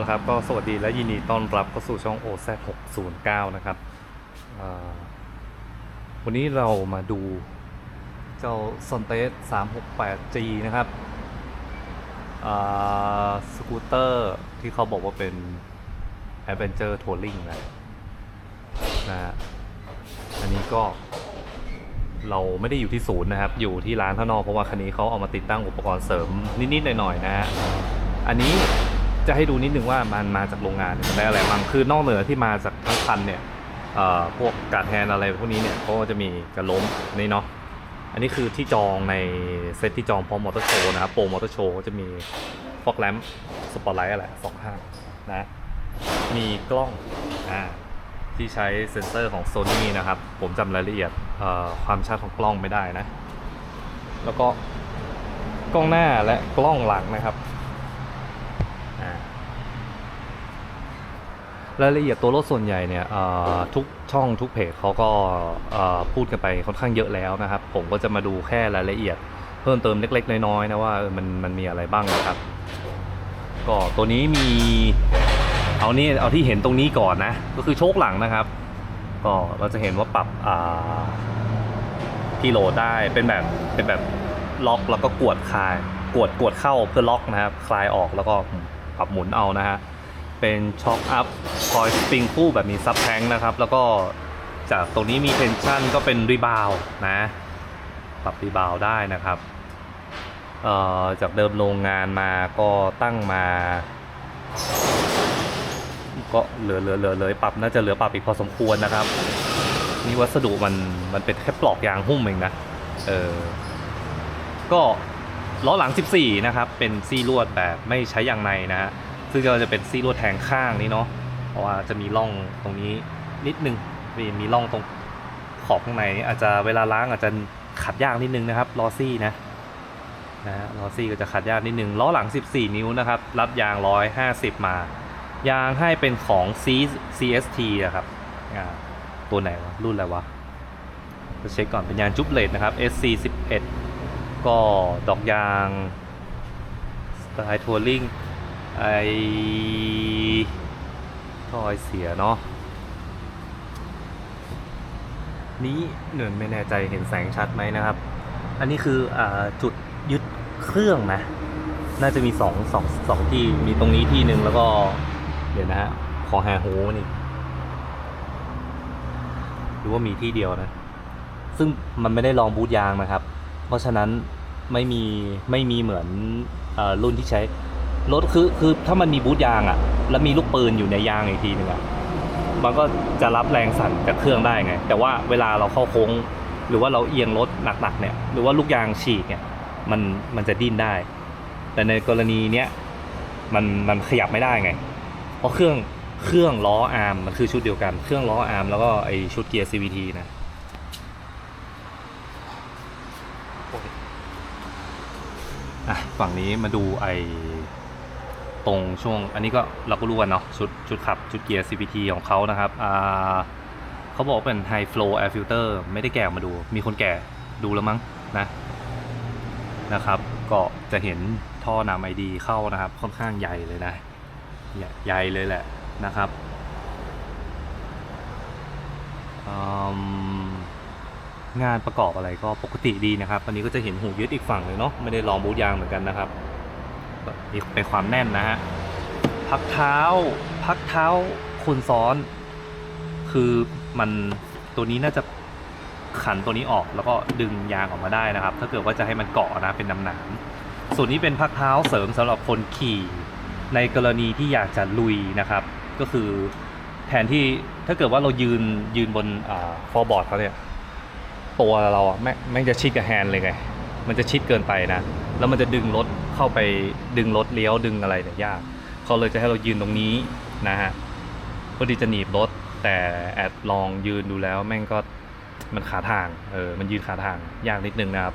ละครับก็สวัสดีและยินดีต้อนรับเข้าสู่ช่อง OZ 609 นะครับ วันนี้เรามาดูเจ้า s o n t e s 368G นะครับสกูตเตอร์ที่เขาบอกว่าเป็น Adventure Touring นะนะฮะอันนี้ก็เราไม่ได้อยู่ที่ศูนย์นะครับ อยู่ที่ร้านข้านอเพราะว่าคันนี้เขาเอามาติดตั้งอุปกรณ์เสริมนิด ๆ หน่อย ๆ นะฮะ อันนี้ จะให้ดูนิดนึงว่ามันมาจากโรงงานมันได้อะไรบ้างคือนอกเหนือที่มาจากทั้งคันเนี่ยพวกการดแทนอะไรพวกนี้เนี่ยเขาก็จะมีกระล้มนี่เนาะอันนี้คือที่จองในเซตที่จองพร้อมมอเตอร์โชว์นะครับโปรมอเตอร์โชว์จะมีฟอกแลมสปอตไลท์อะไรสองข้างนะมีกล้องอ่าที่ใช้เซ็นเซอร์ของ Sony นะครับ ผมจำรายละเอียดความชัดของกล้องไม่ได้นะ แล้วก็กล้องหน้าและกล้องหลังนะครับ อ่า รายละเอียดตัวรถส่วนใหญ่เนี่ยทุกช่องทุกเพจเขาก็พูดกันไปค่อนข้างเยอะแล้วนะครับ ผมก็จะมาดูแค่รายละเอียดเพิ่มเติมเล็ก ๆ น้อยๆนะว่ามันมันมีอะไรบ้างนะครับ ก็ตัวนี้มีเอานี่เอาที่เห็นตรงนี้ก่อนนะ ก็คือโชคหลังนะครับ ก็เราจะเห็นว่าปรับกิโลได้เป็นแบบเป็นแบบล็อกแล้วก็กวดคลายกวดกวดเข้าเพื่อล็อกนะครับ คลายออกแล้วก็ปรับหมุนเอานะฮะ เป็นช็อคอัพคอยสปริงคู่แบบมีซับแทงนะครับ แล้วก็จากตรงนี้มีเทนชั่นก็เป็นรีบาวนะ ปรับรีบาวได้นะครับจากเดิมโรงงานมาก็ตั้งมา ก็เหลือเหลือเหลือเลยปรับน่าจะเหลือปรับอีกพอสมควรนะครับ นี่วัสดุมันมันเป็นแค่ปลอกยางหุ้มเองนะเออก็ล้อหลัง 14 นะครับ เป็นซี่ลวดแบบไม่ใช้ยางในนะฮะ ซึ่งก็จะเป็นซี่ลวดแทงข้างนี้เนาะเพราะว่าจะมีร่องตรงนี้นิดนึงมีมีร่องตรงขอบข้างในอาจจะเวลาล้างอาจจะขัดยากนิดนึงนะครับล้อซี่นะนะฮะล้อซี่ก็จะขัดยากนิดนึงล้อหลัง 14 นิ้วนะครับ รับยาง 150 มา ยางให้เป็นของ C CST อะครับอ่าตัวไหนวะ รุ่นอะไรวะจะเช็คก่อนเป็นยางจุ๊บเลดนะครับ SC 11ก็ดอกยางสไตล์ทัวริง ไอทอยเสียเนาะนี้เหนือนไม่แน่ใจเห็นแสงชัดไหมนะครับ อันนี้คืออจุดยึดเครื่องนะ น่าจะมีสองสองสองที่มีตรงนี้ที่หนึ่งแล้วก็ เดี๋ยวนะฮะขอแฮโฮนี่หรือว่ามีที่เดียวนะ ซึ่งมันไม่ได้ลองบูทยางนะครับ เพราะฉะนั้นไม่มีไม่มีเหมือนอรุ่นที่ใช้ รถคือคือถ้ามันมีบูทยางอะ่ะ แล้วมีลูกปืนอยู่ในยางอีกทีหนึงอะ่ะมันก็จะรับแรงสั่นจากเครื่องได้ไง แต่ว่าเวลาเราเข้าโค้ง หรือว่าเราเอียงรถหนักๆเนี่ย หรือว่าลูกยางฉีกเนี่ยมันมันจะดิ้นได้ แต่ในกรณีเนี้ยมันมันขยับไม่ได้ไง เพราะเครื่องเครื่องล้ออาร์มมันคือชุดเดียวกันเครื่องล้ออาร์มแล้วก็ไอชุดเกียร์ CVT นะอะฝั่งนี้มาดูไอ ตรงช่วง อันนี้ก็เราก็รู้กันเนาะชุดชุดขับชุดเกียร์ CVT ของเขานะครับอ่าเขาบอกว่าเป็น High Flow Air Filter ไม่ได้แกะมาดู มีคนแกะดูแล้วมั้งนะนะครับ ก็จะเห็นท่อนำไอดีเข้านะครับ ค่อนข้างใหญ่เลยนะใหญ่เลยแหละนะครับงานประกอบอะไรก็ปกติดีนะครับ อันนี้ก็จะเห็นหูยึดอีกฝั่งเลยเนาะไม่ได้ลองบูทยางเหมือนกันนะครับ นี่เป็นความแน่นนะฮะพักเท้า พักเท้าคนซ้อน คือมันตัวนี้น่าจะขันตัวนี้ออกแล้วก็ดึงยางออกมาได้นะครับ ถ้าเกิดว่าจะให้มันเกาะนะเป็นน้ำหนามส่วนนี้เป็นพักเท้าเสริมสำหรับคนขี่ในกรณีที่อยากจะลุยนะครับ ก็คือแทนที่ถ้าเกิดว่าเรายืนยืนบนฟอร์บอร์ดเขาเนี่ยตัวเราแม่งจะชิดกับแฮนด์เลยไง มันจะชิดเกินไปนะ แล้วมันจะดึงรถ เข้าไปดึงรถเลี้ยวดึงอะไรเนี่ยยาก เขาเลยจะให้เรายืนตรงนี้นะฮะเพื่อที่จะหนีบรถ แต่แอดลองยืนดูแล้วแม่งก็มันขาทางเออมันยืนขาทางยากนิดนึงนะครับ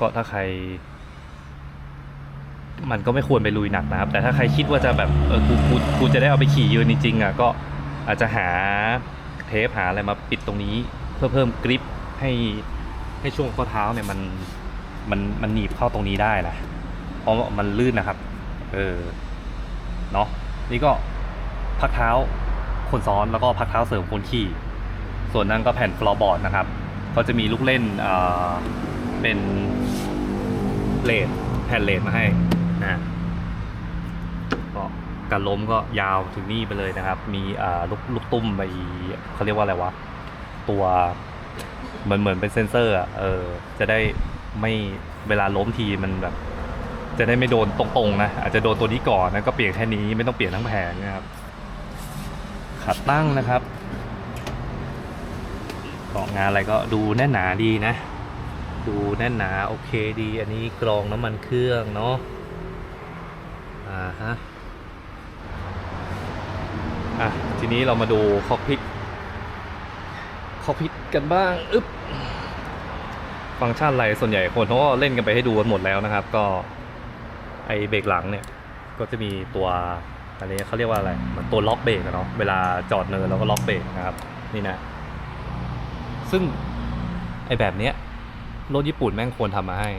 ก็ถ้าใคร มันก็ไม่ควรไปลุยหนักนะครับ แต่ถ้าใครคิดว่าจะแบบเออกูกูกูจะได้เอาไปขี่ยืนจริงๆอะก็อาจจะหาเทปหาอะไรมาปิดตรงนี้ เพื่อเพิ่มกริปให้ให้ช่วงข้อเท้าเนี่ยมันมันมันหนีบเข้าตรงนี้ได้นะ เพราะมันลื่นนะครับ เออ เนาะนี่ก็พักเท้าคนซ้อนแล้วก็พักเท้าเสริมคนขี่ ส่วนนั้นก็แผ่นฟลอร์บอร์ดนะครับเขาจะมีลูกเล่นเอ่อเป็นเลดแผ่นเลดมาให้นะก็การล้มก็ยาวถึงนี่ไปเลยนะครับ มีอ่าลูกลูกตุ้มไปเขาเรียกว่าอะไรวะ ตัวเหมือนเหมือนเป็นเซนเซอร์อะเออจะได้ไม่เวลาล้มทีมันแบบ จะได้ไม่โดนตรงๆนะอาจจะโดนตัวนี้ก่อนนะก็เปลี่ยนแค่นี้ไม่ต้องเปลี่ยนทั้งแผงนะครับขาตั้งนะครับเกาะงานอะไรก็ดูแน่นหนาดีนะ ดูแน่นหนาโอเคดี อันนี้กรองน้ำมันเครื่องเนาะอ่าฮะอะทีนี้เรามาดูคอกพิทคอกพิทกันบ้างอึ๊บฟังก์ชันอะไรส่วนใหญ่คนเขาก็เล่นกันไปให้ดูกันหมดแล้วนะครับ ก็ ไอเบรกหลังเนี่ยก็จะมีตัวอันนี้เขาเรียกว่าอะไรเหมันตัวล็อกเบรกอะเนาะเวลาจอดเนินเราก็ล็อกเบรกนะครับนี่นะ ซึ่งไอแบบเนี้ยรถญี่ปุ่นแม่งควรทำมาให้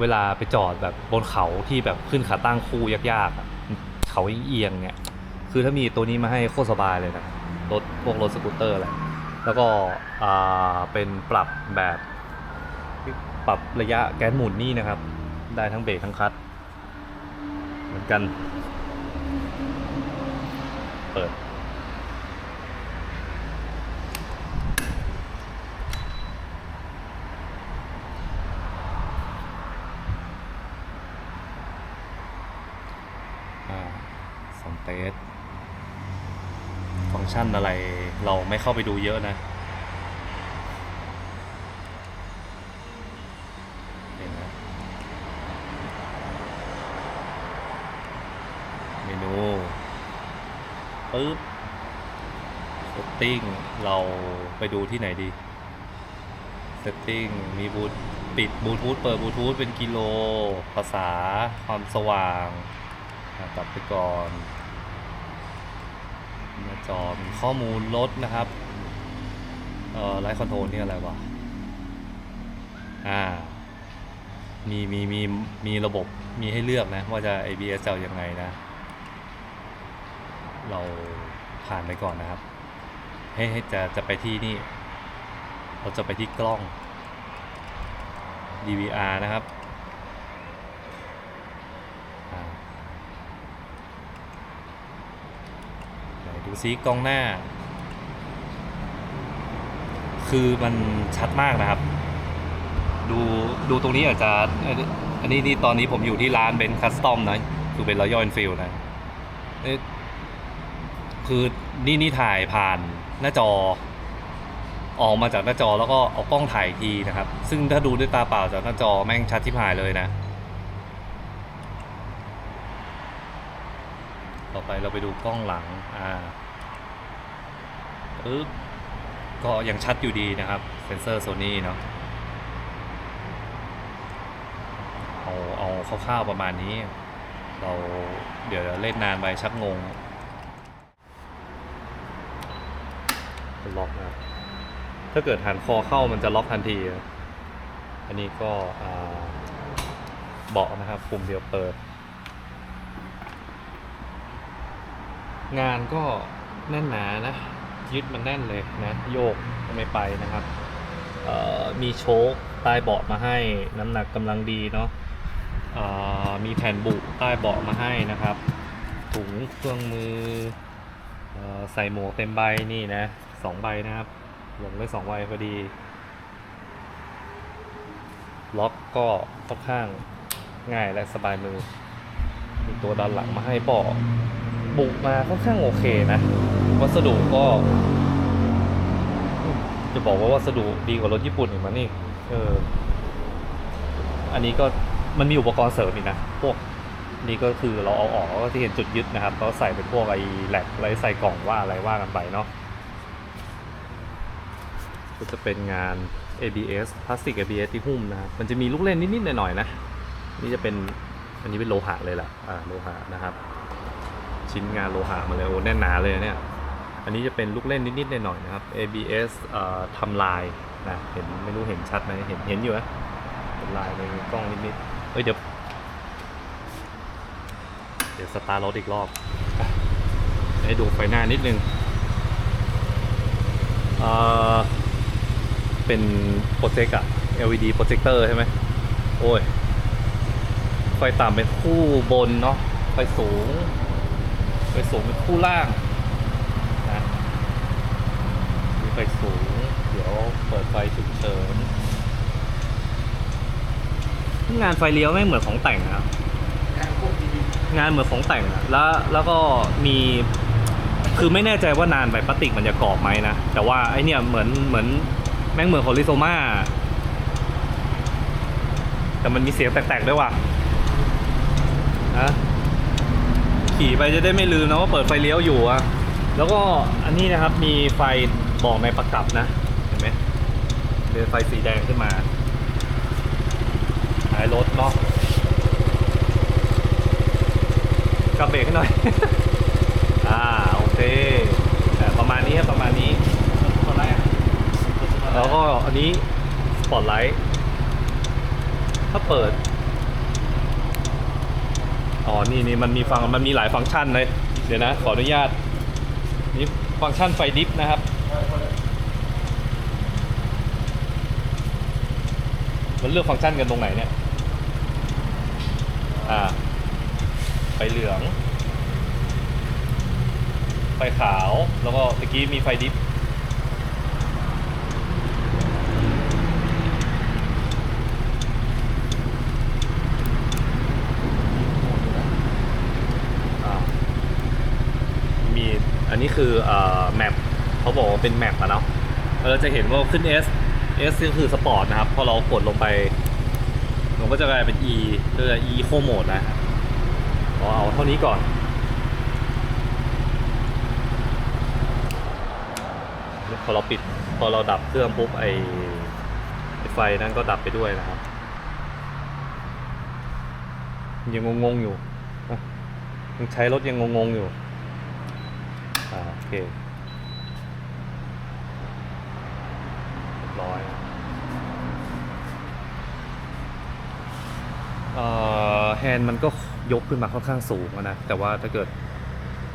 เวลาไปจอดแบบบนเขาที่แบบขึ้นขาตั้งคู่ยากๆเขาเอียงๆเนี่ยคือถ้ามีตัวนี้มาให้โคตรสบายเลยนะรถพวกรถสกูตเตอร์อะไรแล้วก็เป็นปรับแบบปรับระยะแก๊สหมุนนี่นะครับ ได้ทั้งเบรกทั้งคลัตช์เหมือนกัน เปิดอ่าสองเตสฟังก์ชันอะไรเราไม่เข้าไปดูเยอะนะ เห็นไหมเมนู ปึ๊บเซตติ้งเราไปดูที่ไหนดีเซตติ้งมีบูทปิดบลูทูธเปิดบลูทูธเป็นกิโล ภาษา ความสว่างอะตัดไปก่อนหน้าจอมีข้อมูลรถนะครับ เอ่อไลท์คอนโทรลนี่อะไรวะ อ่า มีมีมีมีระบบมีให้เลือกนะ ว่าจะ ABS จะเอายังไงนะ เราผ่านไปก่อนนะครับ ให้ให้จะจะไปที่นี่ เราจะไปที่กล้อง DVR นะครับ ดูซิกล้องหน้า คือมันชัดมากนะครับ ดูดูตรงนี้อาจจะอันนี้นี่ตอนนี้ผมอยู่ที่ร้านเบนคัสตอมนะ คือเป็นรอยัลฟิลนะเอ๊ะ คือนี่นี่ถ่ายผ่านหน้าจอ ออกมาจากหน้าจอแล้วก็เอากล้องถ่ายทีนะครับ ซึ่งถ้าดูด้วยตาเปล่าจากหน้าจอแม่งชัดที่ผ่ายเลยนะ ต่อไปเราไปดูกล้องหลังอ่าปึ๊บก็ยังชัดอยู่ดีนะครับ เซนเซอร์โซนี่เนาะเอาเอาคร่าวๆประมาณนี้ เราเดี๋ยวเล่นนานไปชักงง ล็อกนะถ้าเกิดหันคอเข้ามันจะล็อกทันที อันนี้ก็เบาะนะครับปุ่มเดียวเปิด งานก็แน่นหนานะยึดมันแน่นเลยนะโยกก็ไม่ไปนะครับมีโชคใต้เบาะมาให้น้ำหนักกำลังดีเนาะมีแผ่นบุใต้เบาะมาให้นะครับ ถุงเครื่องมืออใส่หมวกเต็มใบนี่นะ สองใบนะครับ ลงได้สองใบพอดี ล็อกก็ค่อนข้างง่ายและสบายมือ มีตัวด้านหลังมาให้เบาะบุกมาค่อนข้างโอเคนะ วัสดุก็ จะบอกว่าวัสดุดีกว่ารถญี่ปุ่นอีกมั้งนี่เอออันนี้ก็มันมีอุปกรณ์เสริมอีกนะพวกนี่ก็คือเราเอาออกก็จะเห็นจุดยึดนะครับเขาใส่เป็นพวกไอ้แหลกไรใส่กล่องว่าอะไรว่ากันไปเนาะ ก็จะเป็นงาน ABS พลาสติก ABS ที่หุ้มนะครับมันจะมีลูกเล่นนิดๆหน่อยๆนะ นี่จะเป็นอันนี้เป็นโลหะเลยแหละอ่าโลหะนะครับ ชิ้นงานโลหะมาเลยโอ้แน่นหนาเลยเนี่ยอันนี้จะเป็นลูกเล่นนิดๆหน่อยๆนะครับ ABS เอ่อทำลายนะเห็นไม่รู้เห็นชัดไหมเห็นเห็นอยู่นะเป็นลายในกล้องนิดๆเอ้ยเดี๋ยวเดี๋ยวสตาร์รถอีกรอบให้ดูไฟหน้านิดนึงเอ่อ เป็นโปรเจกต์อะ LED โปรเจคเตอร์ใช่ไหมโอ้ย ไฟต่ำเป็นคู่บนเนาะ ไฟสูง ไฟสูงเป็นคู่ล่างนะมีไฟสูง เดี๋ยวเปิดไฟฉุกเฉิน งานไฟเลี้ยวไม่เหมือนของแต่งนะครับ งานเหมือนของแต่งอะแล้วแล้วก็มีคือไม่แน่ใจว่านานไปพลาสติกมันจะกรอบไหมนะ แต่ว่าไอเนี่ยเหมือนเหมือน แม่งเหมือนโฮลิโซมาแต่มันมีเสียงแตกๆด้วยว่ะนะขี่ไปจะได้ไม่ลืมนะว่าเปิดไฟเลี้ยวอยู่อะแล้วก็อันนี้นะครับมีไฟบอกในประกับนะ เห็นไหมเป็นไฟสีแดงขึ้นมาท้ายรถเนาะกลับเบรกให้หน่อย อ่า โอเคอ่ประมาณนี้ครับประมาณนี้ แล้วก็อันนี้สปอตไลท์ถ้าเปิด อ๋อ นี่นี่มันมีฟังมันมีหลายฟังก์ชันเลย เดี๋ยวนะ ขออนุญาต นี่ฟังก์ชันไฟดิฟนะครับ มันเลือกฟังก์ชันกันตรงไหนเนี่ย อ่า ไฟเหลือง ไฟขาว แล้วก็ตะกี้มีไฟดิฟ อ่ามีอันนี้ คือเอ่อแมปเขาบอกว่าเป็นแมปอะเนาะเราจะเห็นว่าขึ้น S S ก็คือสปอร์ตนะครับ พอเรากดลงไป มันก็จะกลายเป็น E ก็จะ E โคโหมดนะเอาเอาเท่านี้ก่อน พอเราปิด พอเราดับเครื่องปุ๊บไอไอ้ไฟนั้นก็ดับไปด้วยนะครับ ยังงงๆอยู่ยังใช้รถยังงงๆอยู่ เคเรียบร้อยนะเอ่อแฮนด์มันก็ยกขึ้นมาค่อนข้างสูงนะ แต่ว่าถ้าเกิด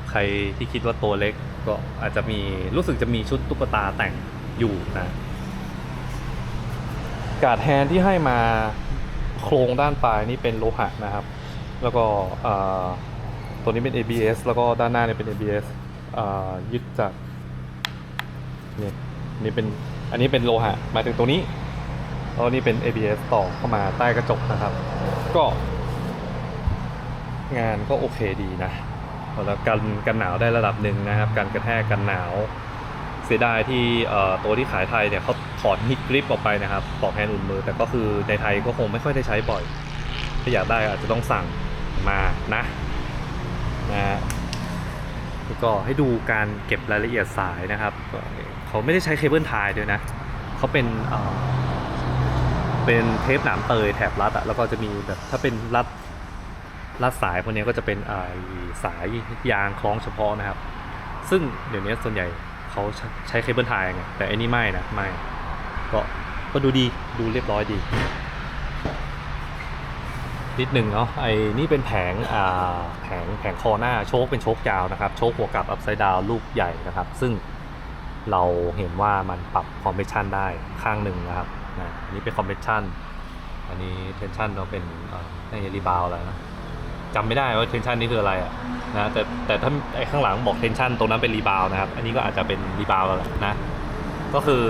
ใครที่คิดว่าตัวเล็กก็อาจจะมีรู้สึกจะมีชุดตุ๊กตาแต่งอยู่นะ การ์ดแฮนที่ให้มาโครงด้านปลายนี่เป็นโลหะนะครับ แล้วก็ตัวนี้เป็น ABS แล้วก็ด้านหน้าเนี่ยเป็น ABS ยึดจากนี่นี่เป็นอันนี้เป็นโลหะหมายถึงตัวนี้แล้วนี่เป็น ABS ต่อเข้ามาใต้กระจกนะครับ ก็ งานก็โอเคดีนะแล้วกันกันหนาวได้ระดับหนึ่งนะครับ การกระแทกกันหนาวเสียดายที่ตัวที่ขายไทยเนี่ยเขาถอดฮิตกริปออกไปนะครับปอกแฮนด์อุ่นมือ แต่ก็คือในไทยก็คงไม่ค่อยได้ใช้บ่อย ถ้าอยากได้อาจจะต้องสั่งมานะนะฮะ ก็ให้ดูการเก็บรายละเอียดสายนะครับ เขาไม่ได้ใช้เคเบิลไทยด้วยนะเขาเป็นเป็นเทปหนามเตยแถบรัดอะแล้วก็จะมีแบบถ้าเป็นรัดรัดสายพวกนี้ก็จะเป็นสายยางคล้องเฉพาะนะครับ ซึ่งเดี๋ยวนี้ส่วนใหญ่เขาใช้ใช้เคเบิลไทยไงแต่อันนี้ไม่นะไม่ก็ก็ดูดีดูเรียบร้อยดี นิดหนึ่งเนาะไอ้นี่เป็นแผงอ่าแผงแผงคอหน้าโชคเป็นโชคยาวนะครับโชคหัวกลับอัพไซด์ดาวลูกใหญ่นะครับ ซึ่งเราเห็นว่ามันปรับคอมเพรสชันได้ข้างหนึ่งนะครับนะอันนี้เป็นคอมเพรสชันอันนี้เทนชันเราเป็นเอ่อในรีบาวอะไรนะจำไม่ได้ว่าเทนชันนี่คืออะไรอะนะแต่แต่ถ้าไอ้ข้างหลังบอกเทนชันตรงนั้นเป็นรีบาวนะครับ อันนี้ก็อาจจะเป็นรีบาวแล้วนะ ก็คือ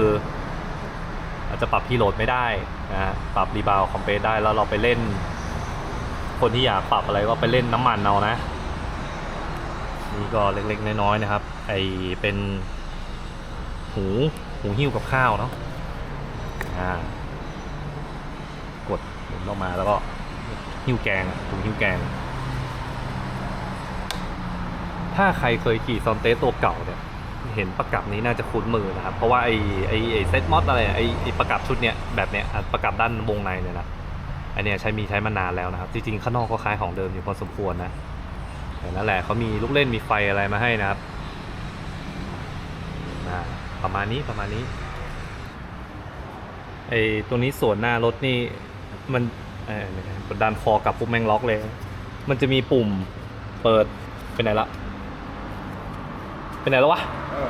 อาจจะปรับพีโหลดไม่ได้นะฮะปรับรีบาวคอมเพรสได้แล้วเราไปเล่น คนที่อยากปรับอะไรก็ไปเล่นน้ำมันเอานะ นี่ก็เล็กๆ น้อยๆนะครับ ไอเป็น หูหูหิ้วกับข้าวเนาะอ่ากดหมุนออกมาแล้วก็หิ้วแกงอะถุงหิ้วแกง ถ้าใครเคยขี่ซอนเตสตัวเก่าเนี่ยเห็นประกับนี้น่าจะคุ้นมือนะครับ เพราะว่าไอไอไอเซตมอดอะไรไอไอประกับชุดเนี้ยแบบเนี้ยประกับด้านวงในเนี่ยนะ อันเนี้ยใช้มีใช้มานานแล้วนะครับจริงๆข้างนอกก็คล้ายของเดิมอยู่พอสมควรนะแต่นั่นแหละเขามีลูกเล่นมีไฟอะไรมาให้นะครับอ่าประมาณนี้ประมาณนี้ไอตัวนี้ส่วนหน้ารถนี่มันเออกดดันคอกลับปุ๊บแม่งล็อกเลย มันจะมีปุ่มเปิดเป็นไหนละเป็นไหนแล้ววะเออ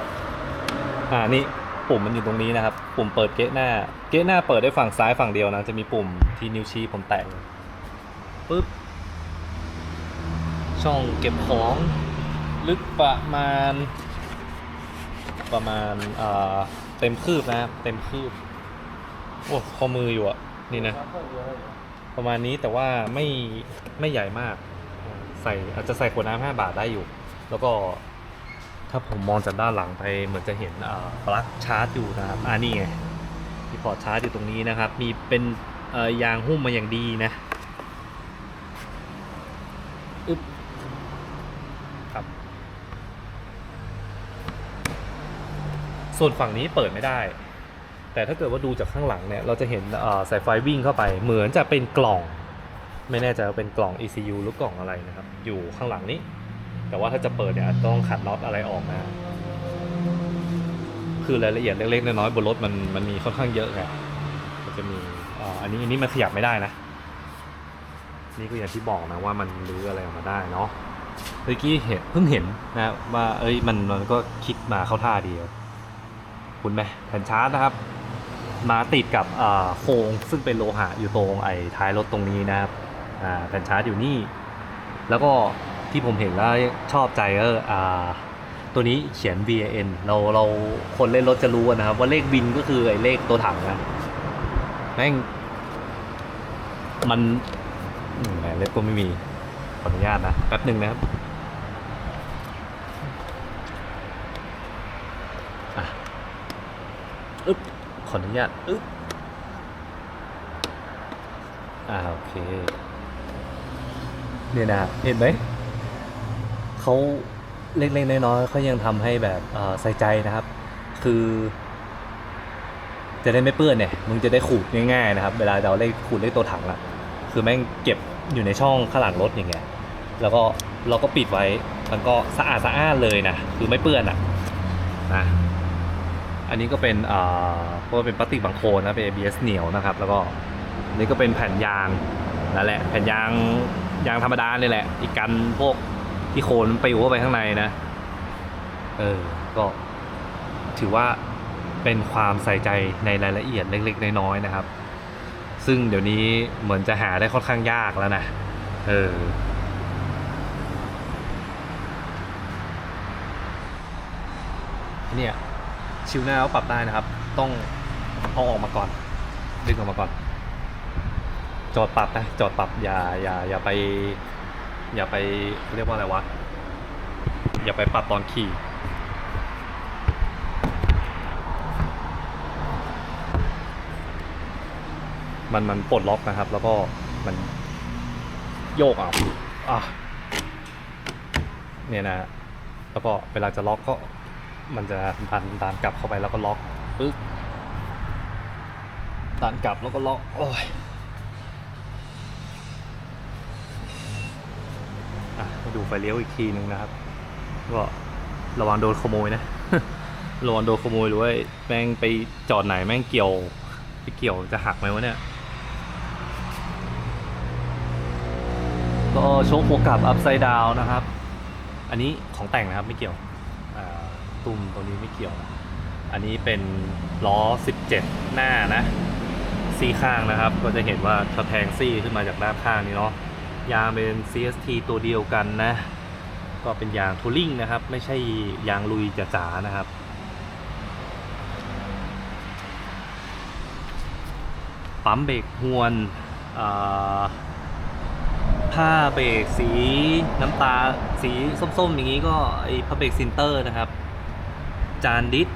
อ่านี่ ปุ่มมันอยู่ตรงนี้นะครับ ปุ่มเปิดเกะหน้า เกะหน้าเปิดได้ฝั่งซ้ายฝั่งเดียวนะ จะมีปุ่มที่นิ้วชี้ผมแตะปึ๊บ ช่องเก็บของลึกประมาณ ประมาณอ่าเต็มคืบนะครับเต็มคืบ โอ้ข้อมืออยู่อะนี่นะ ประมาณนี้แต่ว่าไม่ไม่ใหญ่มาก ใส่อาจจะใส่ขวดน้ำห้าบาทได้อยู่ แล้วก็ ถ้าผมมองจากด้านหลังไปเหมือนจะเห็นปลั๊กชาร์จอยู่นะครับอ่านี่ไงมีพอร์ตชาร์จอยู่ตรงนี้นะครับ มีเป็นยางหุ้มมาอย่างดีนะอึ๊บครับ ส่วนฝั่งนี้เปิดไม่ได้ แต่ถ้าเกิดว่าดูจากข้างหลังเนี่ย เราจะเห็นสายไฟวิ่งเข้าไป เหมือนจะเป็นกล่อง ไม่แน่ใจว่าเป็นกล่อง ECU หรือกล่องอะไรนะครับ อยู่ข้างหลังนี้ แต่ว่าถ้าจะเปิดเนี่ยต้องขัดน็อตอะไรออกนะคือรายละเอียดเล็กๆน้อยๆบนรถมันมันมีค่อนข้างเยอะไงก็จะมีอ่อันนี้อันนี้มันขยับไม่ได้นะ นี่ก็อย่างที่บอกนะว่ามันรื้ออะไรออกมาได้เนาะเมื่อกี้เห็นเพิ่งเห็นนะว่าเอ้ยมันมันก็คิดมาเข้าท่าดีคุณไหมแผ่นชาร์จนะครับ มาติดกับโครงซึ่งเป็นโลหะอยู่ตรงไอ้ท้ายรถตรงนี้นะครับแผ่นชาร์จอยู่นี่ แล้วก็ ที่ผมเห็นแล้วชอบใจก็อ่าตัวนี้เขียน VAN เราเราคนเล่นรถจะรู้นะครับ ว่าเลขวินก็คือไอ้เลขตัวถังนะแม่งมันแหมเล็บก็ไม่มีขออนุญาตนะแป๊บหนึ่งนะครับอะอึ๊บขออนุญาตอึ๊บอ่าโอเคเนี่ยนะเห็นไหม เขาเล็กๆน้อยๆเขายังทำให้แบบใส่ใจนะครับ คือ จะได้ไม่เปื้อนเนี่ยมึงจะได้ขูดง่ายๆนะครับ เวลาเราเลขขูดเลขตัวถังอะคือแม่งเก็บอยู่ในช่องข้างหลังรถอย่างเงี้ยแล้วก็เราก็ปิดไว้มันก็สะอาดสะอ้านเลยนะคือไม่เปื้อนอะนะอันนี้ก็เป็นอ่าก็เป็นพลาสติกบางโคนนะเป็น ABS เหนียวนะครับ แล้วก็นนี่ก็เป็นแผ่นยางนั่นแหละแผ่นยางยางธรรมดาเลยแหละอีกกันพวก ที่โคนมันปลิวเข้าไปข้างในนะ เออ ก็ถือว่าเป็นความใส่ใจในรายละเอียดเล็ก ๆ น้อยๆนะครับ ซึ่งเดี๋ยวนี้เหมือนจะหาได้ค่อนข้างยากแล้วนะ เออ เนี่ย ชิวหน้าก็ปรับได้นะครับ ต้องเอาออกมาก่อน ดึงออกมาก่อน จอดปรับนะ จอดปรับอย่าอย่าอย่าไป อย่าไปเรียกว่าอะไรวะ อย่าไปปรับตอนขี่มันมันปลดล็อกนะครับ แล้วก็มันโยกเอาอะเนี่ยนะ แล้วก็เวลาจะล็อกก็ มันจะดันดันกลับเข้าไปแล้วก็ล็อกปึ๊บดันกลับแล้วก็ล็อก โอ้ย ดูไฟเลี้ยวอีกทีหนึ่งนะครับ ก็ระวังโดนขโมยนะ ระวังโดนขโมยหรือว่าแม่งไปจอดไหนแม่งเกี่ยว ไปเกี่ยวจะหักไหมวะเนี่ย ก็โชคโฟกัสอัพไซด์ดาวนะครับ อันนี้ของแต่งนะครับไม่เกี่ยวตุ้มตัวนี้ไม่เกี่ยวนะอันนี้เป็นล้อ 17 หน้านะซี่ข้างนะครับ ก็จะเห็นว่าตะแทงซี่ขึ้นมาจากด้านข้างนี้เนาะ ยางเป็น CST ตัวเดียวกันนะ ก็เป็นยางทัวริงนะครับ ไม่ใช่ยางลุยจ๋าๆนะครับปั๊มเบรกฮวนผ้าเบรกสีน้ำตาสีส้มๆ อย่างนี้ก็ไอผ้าเบรกซินเตอร์นะครับ จานดิส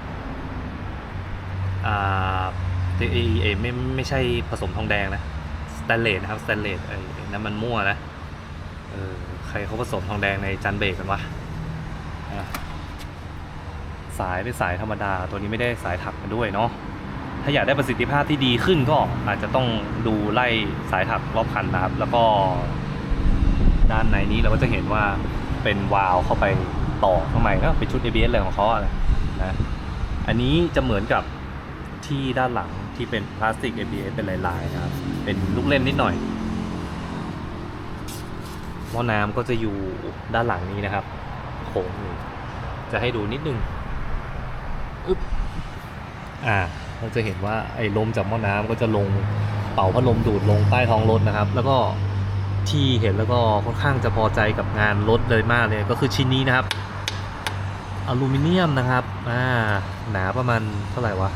อ่าเอเอเอไม่ไม่ใช่ผสมทองแดงนะ สแตนเลสนะครับสแตนเลสไอ้นั้นมันมั่วนะเออใครเขาผสมทองแดงในจานเบรกกันวะอะสายเป็นสายธรรมดา ตัวนี้ไม่ได้สายถักมาด้วยเนาะถ้าอยากได้ประสิทธิภาพที่ดีขึ้นก็อาจจะต้องดูไล่สายถักรอบคันนะครับ แล้วก็ด้านในนี้เราก็จะเห็นว่าเป็นวาล์วเข้าไปต่อข้างในก็เป็นชุด ABS อะไรของเขาอะนะอันนี้จะเหมือนกับที่ด้านหลัง ที่เป็นพลาสติก ABS เป็นลายๆนะครับ เป็นลูกเล่นนิดหน่อยหม้อน้ำก็จะอยู่ด้านหลังนี้นะครับโค้งจะให้ดูนิดนึงอึ๊บอ่าเราจะเห็นว่าไอ้ลมจากหม้อน้ำก็จะลงเป่าพัดลมดูดลงใต้ท้องรถนะครับ แล้วก็ที่เห็นแล้วก็ค่อนข้างจะพอใจกับงานรถเลยมากเลยก็คือชิ้นนี้นะครับอลูมิเนียมนะครับ อ่า หนาประมาณเท่าไหร่วะ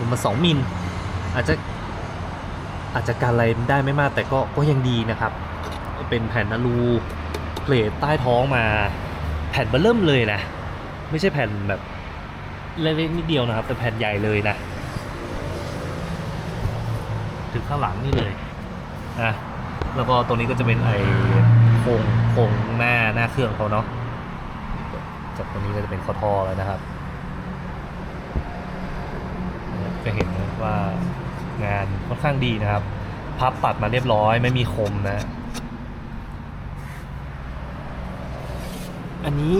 ประมาณสองมิล อาจจะอาจจะการอะไรได้ไม่มากแต่ก็ก็ยังดีนะครับ เป็นแผ่นอลูเพลทใต้ท้องมา แผ่นเบอร์เริ่มเลยนะ ไม่ใช่แผ่นแบบเล็กๆนิดเดียวนะครับ แต่แผ่นใหญ่เลยนะ ถึงข้างหลังนี่เลยนะแล้วก็ตรงนี้ก็จะเป็นไอโครงโครงหน้าหน้าเครื่องเขาเนาะจากตรงนี้ก็จะเป็นข้อท่อแล้วนะครับ จะเห็นว่างานค่อนข้างดีนะครับ พับปัดมาเรียบร้อยไม่มีคมนะ อันนี้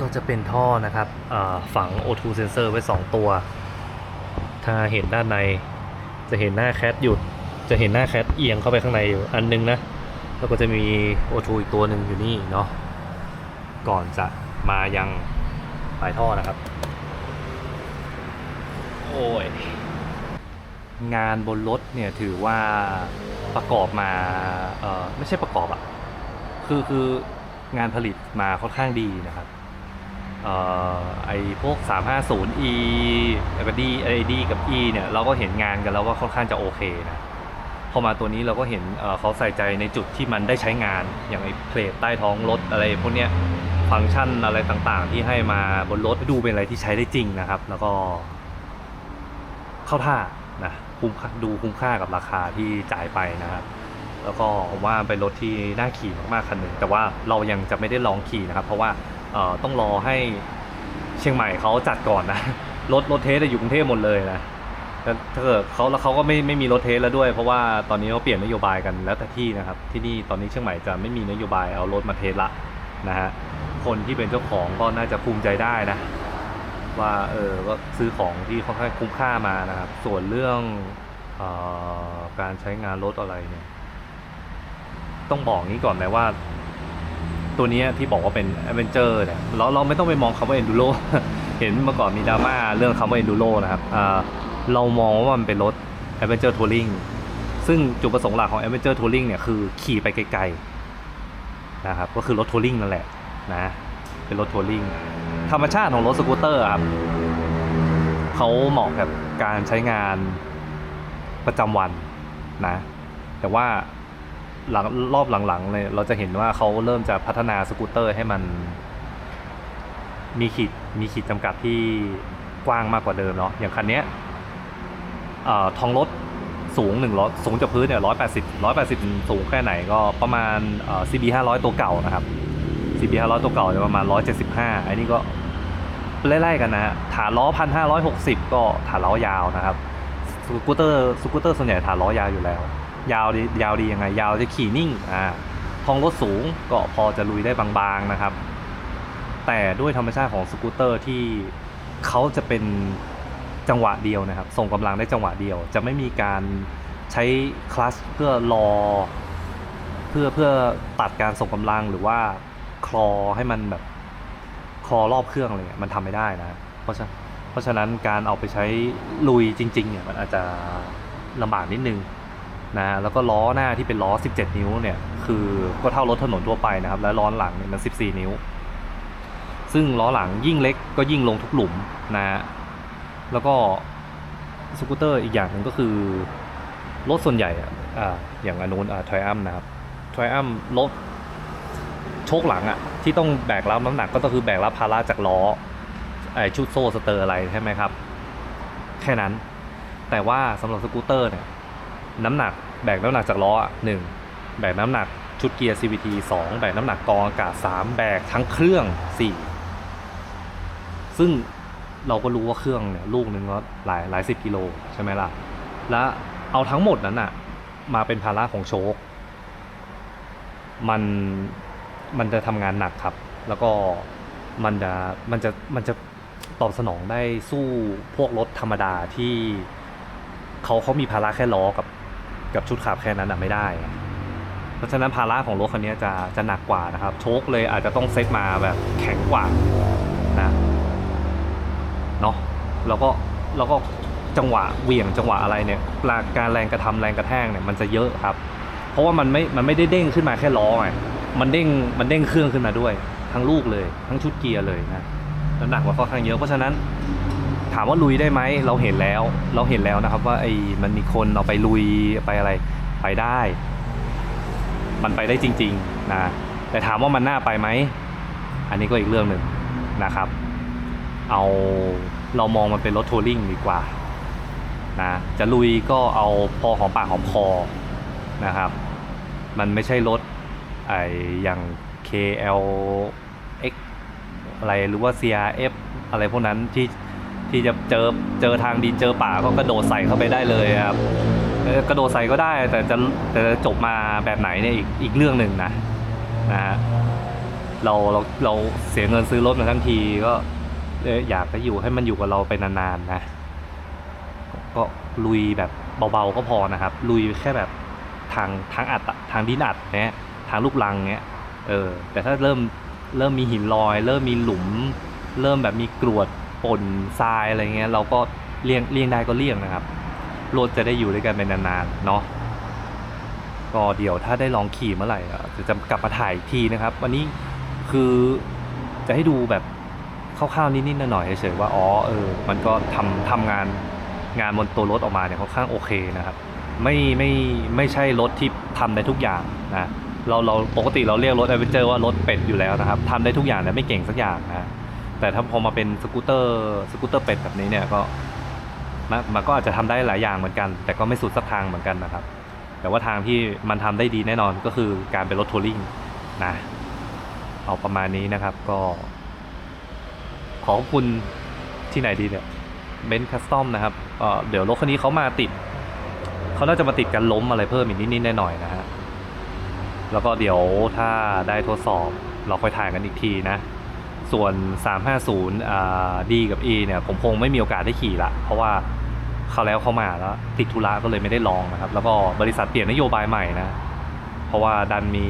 ก็จะเป็นท่อนะครับฝัง O2 sensor ไว้ 2 ตัว ถ้าเห็นด้านใน จะเห็นหน้าแคทหยุด จะเห็นหน้าแคทเอียงเข้าไปข้างในอยู่อันนึงนะ แล้วก็จะมี O2 อีกตัวหนึ่งอยู่นี่เนาะ ก่อนจะมายังปลายท่อนะครับ โอ้ยงานบนรถเนี่ยถือว่าประกอบมาเออไม่ใช่ประกอบอะคือคืองานผลิตมาค่อนข้างดีนะครับเอ่อไอพวก 350e แล้วก็ D ไอ D กับ E เนี่ยเราก็เห็นงานกันแล้วว่าค่อนข้างจะโอเคนะพอมาตัวนี้เราก็เห็นเอ่อเขาใส่ใจในจุดที่มันได้ใช้งานอย่างไอเพลทใต้ท้องรถอะไรพวกเนี้ยฟังก์ชันอะไรต่างๆ ที่ให้มาบนรถดูเป็นอะไรที่ใช้ได้จริงนะครับ แล้วก็ เข้าท่านะคุ้มค่าดูคุ้มค่ากับราคาที่จ่ายไปนะครับแล้วก็ผมว่าเป็นรถที่น่าขี่มากๆคันหนึ่งแต่ว่าเรายังจะไม่ได้ลองขี่นะครับ เพราะว่าต้องรอให้เชียงใหม่เขาจัดก่อนนะรถรถเทสอยู่กรุงเทพหมดเลยนะถ้าเกิดเขาแล้วเขาก็ไม่ไม่มีรถเทสแล้วด้วย เพราะว่าตอนนี้เขาเปลี่ยนนโยบายกันแล้วแต่ที่นะครับ ที่นี่ตอนนี้เชียงใหม่จะไม่มีนโยบายเอารถมาเทสละนะฮะคนที่เป็นเจ้าของก็น่าจะภูมิใจได้นะ ว่าเออก็ซื้อของที่ค่อนข้างคุ้มค่ามานะครับ ส่วนเรื่องออการใช้งานรถอะไรเนี่ยต้องบอกงี้ก่อนไหมว่า ตัวนี้ที่บอกว่าเป็น a d v e n t u r e เนี่ยเราเราไม่ต้องไปมองคำว่า enduro เห็นเมื่อก่อนมีดราม่าเรื่องคำว่า enduro นะครับเรามองว่ามันเป็นรถ adventure touring ซึ่งจุดประสงค์หลักของ adventure touring เนี่ยคือขี่ไปไกลๆนะครับก็คือรถทัวริงนั่นแหละนะเป็นรถทัวริง ธรรมชาติของรถสกูตเตอร์ครับเขาเหมาะกับการใช้งานประจำวันนะ แต่ว่าหลังรอบหลังๆเลยเราจะเห็นว่าเขาเริ่มจะพัฒนาสกูตเตอร์ให้มันมีขีดมีขีดจำกัดที่กว้างมากกว่าเดิมเนาะอย่างคันเนี้ยท้องรถสูงหนึ่งร้อยสูงจากพื้นเนี่ยร้อยแปดสิบร้อยแปดสิบสูงแค่ไหนก็ประมาณเอ่อ CB ห้าร้อยตัวเก่านะครับ CB ห้าร้อยตัวเก่าจะประมาณร้อยเจ็ดสิบห้าอันนี้ก็ ไล่ๆกันนะฐานล้อพันห้าร้อยหกสิบก็ฐานล้อยาวนะครับสกูตเตอร์สกูตเตอร์ส่วนใหญ่ฐานล้อยาวอยู่แล้ว ยาวดียาวดียังไง ยาวจะขี่นิ่งอ่าท้องรถสูงก็พอจะลุยได้บางๆนะครับ แต่ด้วยธรรมชาติของสกูตเตอร์ที่เขาจะเป็นจังหวะเดียวนะครับ ส่งกำลังได้จังหวะเดียว จะไม่มีการใช้คลัชเพื่อรอ เพื่อเพื่อตัดการส่งกำลังหรือว่าคลอให้มันแบบ อรอบเครื่องอะไรเงี้ยมันทำไม่ได้นะ เพราะฉะเพราะฉะนั้นการเอาไปใช้ลุยจริงๆเนี่ยมันอาจจะลำบากนิดนึงนะแล้วก็ล้อหน้าที่เป็นล้อ 17 นิ้วเนี่ยคือก็เท่ารถถนนทั่วไปนะครับ แล้วล้อหลังเนี่ยมัน 14 นิ้ว ซึ่งล้อหลังยิ่งเล็กก็ยิ่งลงทุกหลุมนะฮะแล้วก็สกูตเตอร์อีกอย่างหนึ่งก็คือรถส่วนใหญ่อะอ่าอย่างอนนุนอ่าทริอัมนะครับทริอัมรถ ชคหลังอะที่ต้องแบกรับน้ำหนักก็ต้องคือแบกรับภาระจากล้อไอชุดโซ่สเตอร์อะไรใช่ไหมครับ แค่นั้นแต่ว่าสำหรับสกูตเตอร์เนี่ยน้ำหนักแบกน้ำหนักจากล้อหนึ่งแบกน้ำหนักชุดเกียร์ CVT สองแบกน้ำหนักกองอากาศสามแบกทั้งเครื่องสี่ซึ่งเราก็รู้ว่าเครื่องเนี่ยลูกหนึ่งก็หลายหลายสิบกิโลใช่ไหมล่ะ แล้วเอาทั้งหมดนั้นอะมาเป็นภาระของโชค มัน มันจะทำงานหนักครับ แล้วก็มันจะมันจะมันจะตอบสนองได้สู้พวกรถธรรมดาที่เขาเขามีภาระแค่ล้อกับกับชุดขับแค่นั้นอะไม่ได้อะราะฉะนั้นภาระของรถคันนี้จะจะหนักกว่านะครับโชคเลยอาจจะต้องเซตมาแบบแข็งกว่านะเนาะแล้วก็แล้วก็จังหวะเหวี่ยงจังหวะอะไรเนี่ยการแรงกระทำแรงกระแทกเนี่ยมันจะเยอะครับ เพราะว่ามันไม่มันไม่ได้เด้งขึ้นมาแค่ล้อไง มันเด้งมันเด้งเครื่องขึ้นมาด้วย ทั้งลูกเลย ทั้งชุดเกียร์เลยนะน้ำหนักมันค่อนข้างเยอะเพราะฉะนั้นถามว่าลุยได้ไหมเราเห็นแล้ว เราเห็นแล้วนะครับว่าไอ้มันมีคนเอาไปลุยไปอะไรไปได้ มันไปได้จริงๆนะแต่ถามว่ามันน่าไปไหมอันนี้ก็อีกเรื่องหนึ่งนะครับ เอาเรามองมันเป็นรถทัวริงดีกว่านะจะลุยก็เอาพอหอมปากหอมคอนะครับ มันไม่ใช่รถ ไออย่าง KLX อะไรหรือว่า CRF อะไรพวกนั้นที่ที่จะเจอเจอทางดินเจอป่าก็กระโดดใส่เข้าไปได้เลยครับกระโดดใส่ก็ได้แต่จะแต่จะจบมาแบบไหนเนี่ยอีกอีกเรื่องหนึ่งนะนะฮะเราเราเราเสียเงินซื้อรถมาทั้งทีก็อยากจะอยู่ให้มันอยู่กับเราไปนานๆนะ ก็ลุยแบบเบาๆก็พอนะครับ ลุยแค่แบบทางทางอัดทางดินอัดเนี้ย ทางลูกลังเนี้ยเออแต่ถ้าเริ่มเริ่มมีหินลอย เริ่มมีหลุม เริ่มแบบมีกรวดป่นทรายอะไรเงี้ยเราก็เลี่ยงเลี่ยงได้ก็เลี่ยงนะครับรถจะได้อยู่ด้วยกันเป็นนานๆเนาะก็เดี๋ยวถ้าได้ลองขี่เมื่อไหร่จะจะกลับมาถ่ายทีนะครับวันนี้คือจะให้ดูแบบคร่าวๆนิดๆหน่อยๆเฉยๆว่าอ๋อเออมันก็ทำทำงานงานบนตัวรถออกมาเนี่ยค่อนข้างโอเคนะครับ ไม่ไม่ไม่ใช่รถที่ทำได้ทุกอย่างนะ เราเราปกติเราเรียกรถ a อ v e n เจอร์ว่ารถเป็ดอยู่แล้วนะครับทำได้ทุกอย่างแต่ไม่เก่งสักอย่างนะแต่ถ้าพอมาเป็นสกูตเตอร์สกูตเตอร์เป็ดแบบนี้เนี่ยก็มันก็อาจจะทำได้หลายอย่างเหมือนกัน แต่ก็ไม่สุดสักทางเหมือนกันนะครับ แต่ว่าทางที่มันทำได้ดีแน่นอนก็คือการเป็นรถทัวริงนะเอาประมาณนี้นะครับก็ ขอบคุณที่ไหนดีเนี่ยเบนซ์คัสตอมนะครับเเดี๋ยวรถคันนี้เขามาติดเขาน่าจะมาติดกันล้มอะไรเพิ่มอีกนิดๆหน่อยๆนะฮะ แล้วก็เดี๋ยวถ้าได้ทดสอบเราค่อยถ่ายกันอีกทีนะ ส่วน 350อ่า D กับ E เนี่ย ผมคงไม่มีโอกาสได้ขี่ละ เพราะว่าเขาแล้วเขามาแล้วติดธุระก็เลยไม่ได้ลองนะครับ แล้วก็บริษัทเปลี่ยนนโยบายใหม่นะ เพราะว่าดันมี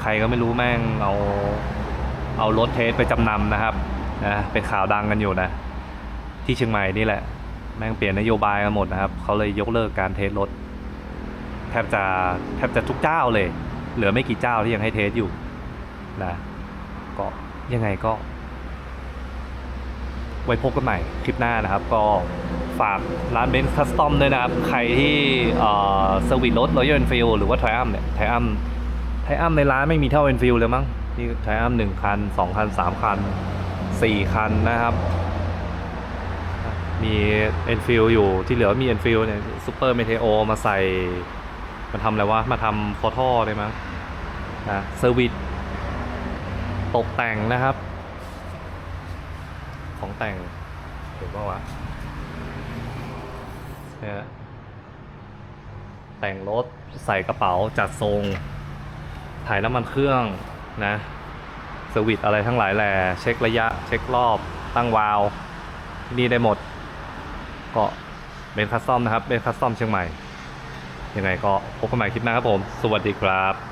ใครก็ไม่รู้แม่งเอาเอารถเทสไปจำนำนะครับนะเป็นข่าวดังกันอยู่นะ ที่เชียงใหม่นี่แหละ แม่งเปลี่ยนนโยบายกันหมดนะครับเขาเลยยกเลิกการเทสรถแทบจะแทบจะทุกเจ้าเลย เหลือไม่กี่เจ้าที่ยังให้เทสอยู่นะก็ยังไงก็ ไว้พบกันใหม่คลิปหน้านะครับ ก็ฝากร้านเบนซ์คัสตอมด้วยนะครับ ใครที่เอ่อเซอร์วิสรถรอยัลฟิลหรือว่าไทอัมเนี่ยไทอัมไทอัมในร้านไม่มีเท่าเอ็นฟิลเลยมั้งนี่ไทอัมหนึ่งคันสองคันสามคันสี่คันนะครับมี Enfield อยู่ที่เหลือมี Enfield เนี่ยซูเปอร์เมเทโอมาใส่ มาทำอะไรวะ มาทำคอท่อเลยมั้งนะเซอร์วิสตกแต่งนะครับ ของแต่งเห็นว่าวะเนี่ยแต่งรถใส่กระเป๋าจัดทรง ถ่ายน้ำมันเครื่องนะเซอร์วิสอะไรทั้งหลายแหล่เช็คระยะ เช็ครอบ ตั้งวาล์วที่นี่ได้หมด ก็เป็นคัสตอมนะครับเป็นคัสตอมเชียงใหม่ ยังไงก็พบกันใหม่คลิปหน้าครับผม สวัสดีครับ